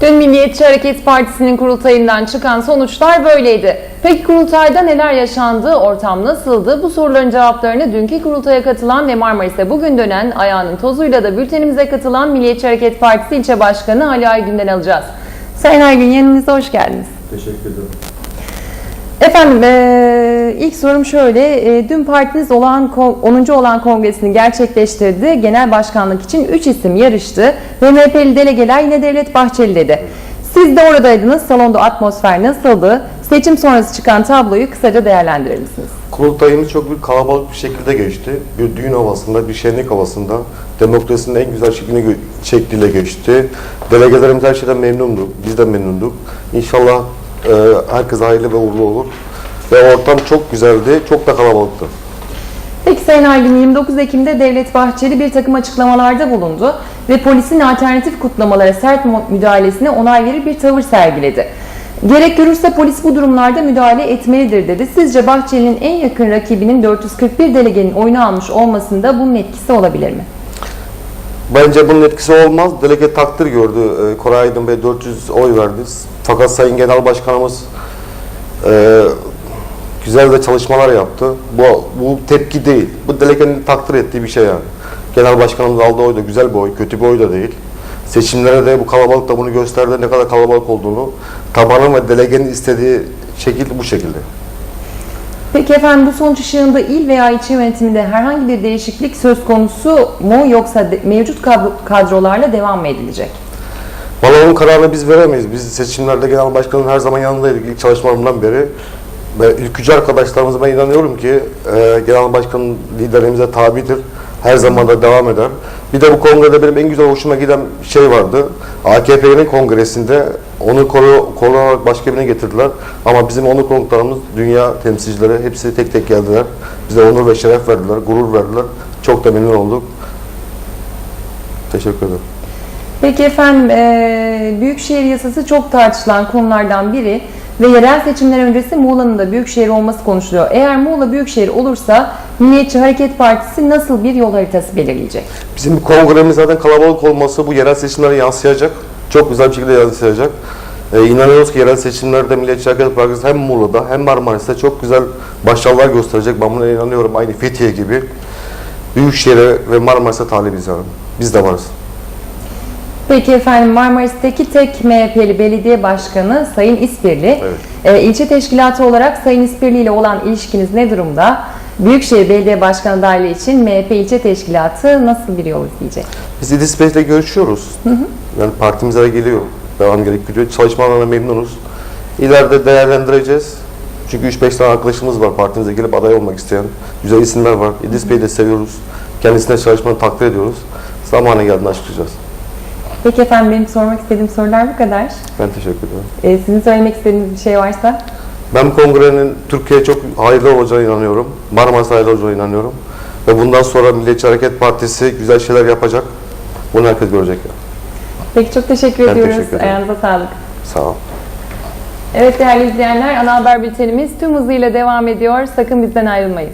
Dün Milliyetçi Hareket Partisi'nin kurultayından çıkan sonuçlar böyleydi. Peki kurultayda neler yaşandı, ortam nasıldı? Bu soruların cevaplarını dünkü kurultaya katılan ve Marmaris'e bugün dönen ayağının tozuyla da bültenimize katılan Milliyetçi Hareket Partisi İlçe Başkanı Ali Aygün'den alacağız. Sayın Aygün yanınıza hoş geldiniz. Teşekkür ederim. Efendim eee, ilk sorum şöyle. Eee, dün partiniz olan kon- 10. olan kongresini gerçekleştirdi. Genel başkanlık için 3 isim yarıştı. Ve MHP'li delegeler yine Devlet Bahçeli dedi. Siz de oradaydınız. Salonda atmosfer nasıldı? Seçim sonrası çıkan tabloyu kısaca değerlendirir misiniz? Kurultayımız çok bir kalabalık bir şekilde geçti. Bir düğün havasında, bir şenlik havasında demokrasinin en güzel şeklini gö- şekliyle geçti. Delegelerimiz her şeyden memnundu. Biz de memnunduk. İnşallah e, herkes hayırlı ve uğurlu olur. Ve ortam çok güzeldi, çok da kalabalıktı. Peki Sayın Aygün 29 Ekim'de Devlet Bahçeli bir takım açıklamalarda bulundu ve polisin alternatif kutlamalara sert müdahalesine onay verir bir tavır sergiledi. Gerek görürse polis bu durumlarda müdahale etmelidir dedi. Sizce Bahçeli'nin en yakın rakibinin 441 delegenin oyunu almış olmasında bunun etkisi olabilir mi? Bence bunun etkisi olmaz. Delege takdir gördü. Ee, Koray Aydın Bey 400 oy verdi. Fakat Sayın Genel Başkanımız e, güzel de çalışmalar yaptı. Bu, bu tepki değil. Bu delegenin takdir ettiği bir şey yani. Genel Başkanımız aldığı oy da güzel bir oy, kötü bir oy da değil. Seçimlere de bu kalabalık da bunu gösterdi ne kadar kalabalık olduğunu. Tabanın ve delegenin istediği şekil bu şekilde. Peki efendim bu sonuç ışığında il veya ilçe yönetiminde herhangi bir değişiklik söz konusu mu yoksa de- mevcut kadro- kadrolarla devam mı edilecek? Valla onun kararını biz veremeyiz. Biz seçimlerde genel başkanın her zaman yanındaydık ilk çalışmalarımdan beri. Ve ülkücü arkadaşlarımıza ben inanıyorum ki e, genel başkanın liderimize tabidir. Her zaman da devam eder. Bir de bu kongrede benim en güzel hoşuma giden şey vardı. AKP'nin kongresinde onu konu, konu olarak başka birine getirdiler. Ama bizim onur konuklarımız, dünya temsilcileri hepsi tek tek geldiler. Bize onur ve şeref verdiler, gurur verdiler. Çok da memnun olduk. Teşekkür ederim. Peki efendim, eee, Büyükşehir yasası çok tartışılan konulardan biri ve yerel seçimler öncesi Muğla'nın da Büyükşehir olması konuşuluyor. Eğer Muğla Büyükşehir olursa Milliyetçi Hareket Partisi nasıl bir yol haritası belirleyecek? Bizim kongremiz zaten kalabalık olması bu yerel seçimlere yansıyacak. Çok güzel bir şekilde yansıyacak. Ee, inanıyoruz ki yerel seçimlerde Milliyetçi Hareket Partisi hem Muğla'da hem Marmaris'te çok güzel başarılar gösterecek. Ben buna inanıyorum. Aynı Fethiye gibi. Büyükşehir'e ve Marmaris'e talibiz yani. Biz de varız. Peki efendim Marmaris'teki tek MHP'li belediye başkanı Sayın İspirli. Evet. Ee, ilçe teşkilatı olarak Sayın İspirli ile olan ilişkiniz ne durumda? Büyükşehir Belediye Başkanı adaylığı için MHP ilçe teşkilatı nasıl bir yol izleyecek? Biz İdris Bey'le görüşüyoruz. Yani partimize de geliyor. Devam gerektiriyor. Çalışmalarına memnunuz. İleride değerlendireceğiz. Çünkü 3-5 tane arkadaşımız var partimize gelip aday olmak isteyen. Güzel isimler var. İdris Bey'i de seviyoruz. Kendisine çalışmanı takdir ediyoruz. Zamanı geldiğinde açıklayacağız. Peki efendim benim sormak istediğim sorular bu kadar. Ben teşekkür ederim. Ee, sizin söylemek istediğiniz bir şey varsa? Ben kongrenin Türkiye'ye çok hayırlı olacağına inanıyorum. Marmaris hayırlı olacağına inanıyorum. Ve bundan sonra Milliyetçi Hareket Partisi güzel şeyler yapacak. Bunu herkes görecek. Yani. Peki çok teşekkür Ben ediyoruz. teşekkür ederim. Ayağınıza sağlık. Sağ ol. Evet değerli izleyenler ana haber bültenimiz tüm hızıyla devam ediyor. Sakın bizden ayrılmayın.